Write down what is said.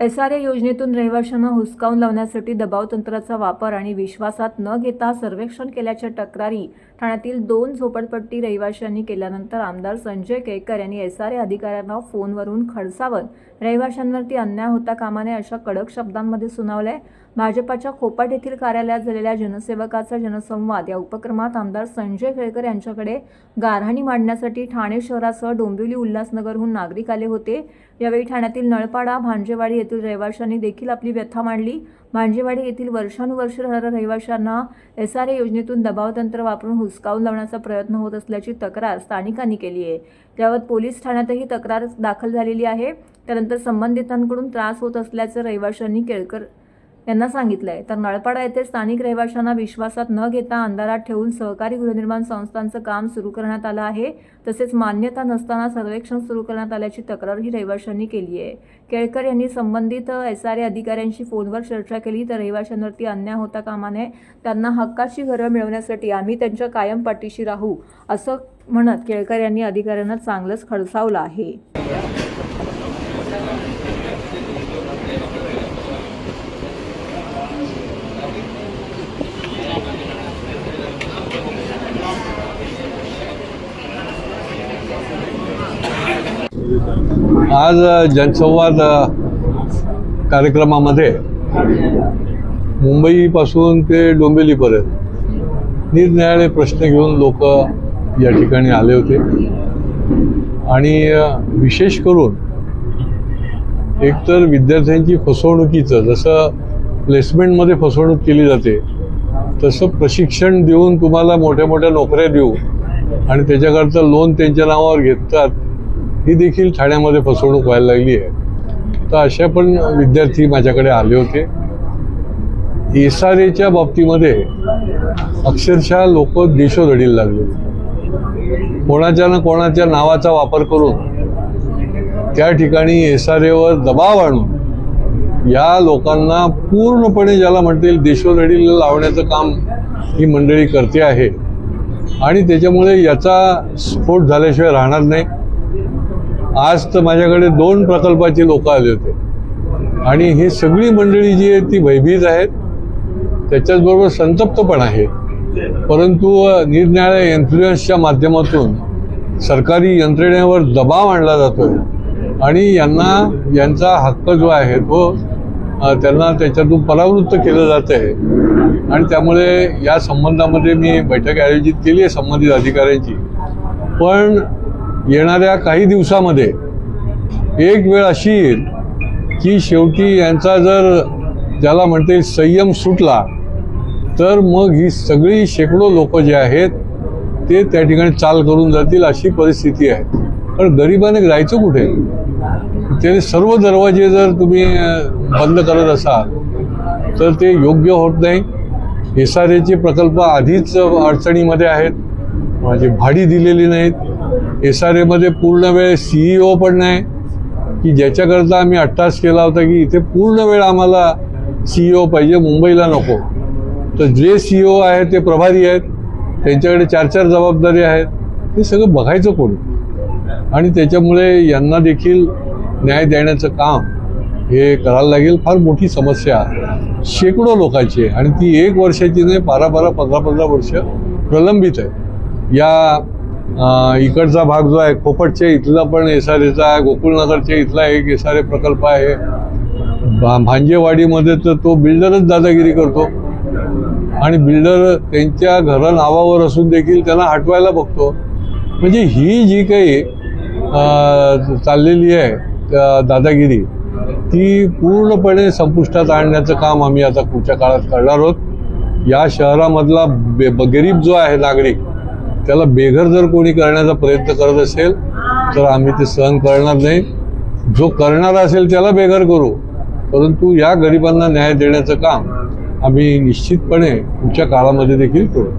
S R A योजनेतून रहिवाशांना हुसकावून लावण्यासाठी दबाव तंत्राचा वापर आणि विश्वासात न घेता सर्वेक्षण केल्याच्या तक्रारी ठाण्यातील दोन झोपडपट्टी रहिवाशांनी केल्यानंतर आमदार संजय केळकर यांनी एस आर ए अधिकाऱ्यांना फोनवरून खडसावत रहिवाशांवरती अन्याय होता कामा नये अशा कडक शब्दांमध्ये सुनावलंय भाजपाच्या खोपाट येथील कार्यालयात झालेल्या जनसेवकाचा जनसंवाद या उपक्रमात आमदार संजय केळकर यांच्याकडे गारहाणी मांडण्यासाठी ठाणे शहरासह डोंबिवली उल्हासनगरहून नागरिक आले होते. यावेळी ठाण्यातील नळपाडा भांजेवाडी येथील रहिवाशांनी देखील आपली व्यथा मांडली. भांजेवाडी येथील वर्षानुवर्ष राहणाऱ्या रहिवाशांना एस आर ए योजनेतून दबाव तंत्र वापरून हुसकावून लावण्याचा प्रयत्न होत असल्याची तक्रार स्थानिकांनी केली आहे. त्यावर पोलीस ठाण्यातही तक्रार दाखल झालेली आहे. त्यानंतर संबंधितांकडून त्रास होत असल्याचं रहिवाशांनी केळकर यांना आहे तर नळपाडा येथे स्थानिक रहिवाशांना विश्वासात न घेता अंधारात ठेवून सहकारी गृहनिर्माण संस्थांचं काम सुरू करण्यात आलं आहे. तसेच मान्यता नसताना सर्वेक्षण सुरू करण्यात आल्याची तक्रारही रहिवाशांनी केली आहे. केळकर यांनी संबंधित एस आर ए अधिकाऱ्यांशी फोनवर चर्चा केली तर रहिवाशांवरती अन्याय होता कामा नये त्यांना हक्काची घरं मिळवण्यासाठी आम्ही त्यांच्या कायम पाठीशी राहू असं म्हणत केळकर यांनी अधिकाऱ्यांना चांगलंच खडसावलं आहे. आज जनसंवाद कार्यक्रमामध्ये मुंबईपासून ते डोंबिवलीपर्यंत निरनिराळे प्रश्न घेऊन लोक या ठिकाणी आले होते. आणि विशेष करून एकतर विद्यार्थ्यांची फसवणुकीचं जसं प्लेसमेंटमध्ये फसवणूक केली जाते तसं प्रशिक्षण देऊन तुम्हाला मोठ्या मोठ्या नोकऱ्या देऊ आणि त्याच्याकरता लोन त्यांच्या नावावर घेतात ही देखील ठाण्यामध्ये फसवणूक व्हायला लागली आहे. तर अशा पण विद्यार्थी माझ्याकडे आले होते. एस आर एच्या बाबतीमध्ये अक्षरशः लोक देशोधडीला लागले. कोणाच्या ना कोणाच्या नावाचा वापर करून त्या ठिकाणी एस आर एवर दबाव आणून या लोकांना पूर्णपणे ज्याला म्हणतील देशोधडीला लावण्याचं काम ही मंडळी करते आहे. आणि त्याच्यामुळे याचा स्फोट झाल्याशिवाय राहणार नाही. आज तर माझ्याकडे दोन प्रकल्पाचे लोक आले होते. आणि ही सगळी मंडळी जी आहे ती भयभीत आहेत. त्याच्याचबरोबर संतप्त पण आहे. परंतु निरनिळ्या इन्फ्लुएन्सच्या माध्यमातून सरकारी यंत्रणेवर दबाव आणला जातो आणि यांना यांचा हक्क जो आहे तो त्यांना त्याच्यातून परावृत्त केलं जात आहे आणि त्यामुळे या संबंधामध्ये मी बैठक आयोजित केली आहे संबंधित अधिकाऱ्यांची. पण येणाऱ्या काही दिवसामध्ये एक वेळ अशी येईल की शेवटी यांचा जर ज्याला म्हणते संयम सुटला तर मग ही सगळी शेकडो लोक जे आहेत ते त्या ठिकाणी चाल करून जातील अशी परिस्थिती आहे. पण गरिबाने जायचं कुठे? ते सर्व दरवाजे जर तुम्ही बंद करत असाल तर ते योग्य होत नाही. एस आर एचे प्रकल्प आधीच अडचणीमध्ये आहेत. म्हणजे भाडी दिलेली नाहीत. एस आर एमध्ये पूर्ण वेळ सीईओ पण नाही की ज्याच्याकरता आम्ही अट्टास केला होता की इथे पूर्ण वेळ आम्हाला सीईओ पाहिजे मुंबईला नको. तर जे सीईओ आहेत ते प्रभारी आहेत त्यांच्याकडे चार चार जबाबदारी आहेत हे सगळं बघायचं कोणी? आणि त्याच्यामुळे यांना देखील न्याय देण्याचं काम हे करायला लागेल. फार मोठी समस्या. शेकडो लोकांची आहे. आणि ती एक वर्षाची नाही बारा बारा पंधरा पंधरा वर्ष प्रलंबित आहे. या इकडचा भाग जो आहे खोपटच्या इथला पण एस आर एचा आहे गोकुळनगरच्या इथला एक एस आर ए प्रकल्प आहे. भा- भांजेवाडीमध्ये तर तो बिल्डरच दादागिरी करतो. आणि बिल्डर त्यांच्या घरा नावावर असून देखील त्यांना हटवायला बघतो. म्हणजे ही जी काही चाललेली आहे त्या दादागिरी ती पूर्णपणे संपुष्टात आणण्याचं काम आम्ही आता पुढच्या काळात करणार आहोत. या शहरामधला बे ब- गरीब जो आहे नागरिक त्याला बेघर जर कोणी करण्याचा प्रयत्न करत असेल तर आम्ही ते सहन करणार नाही. जो करणारा असेल त्याला बेघर करू. परंतु या गरिबांना न्याय देण्याचं काम आम्ही निश्चितपणे पुढच्या काळामध्ये देखील करू.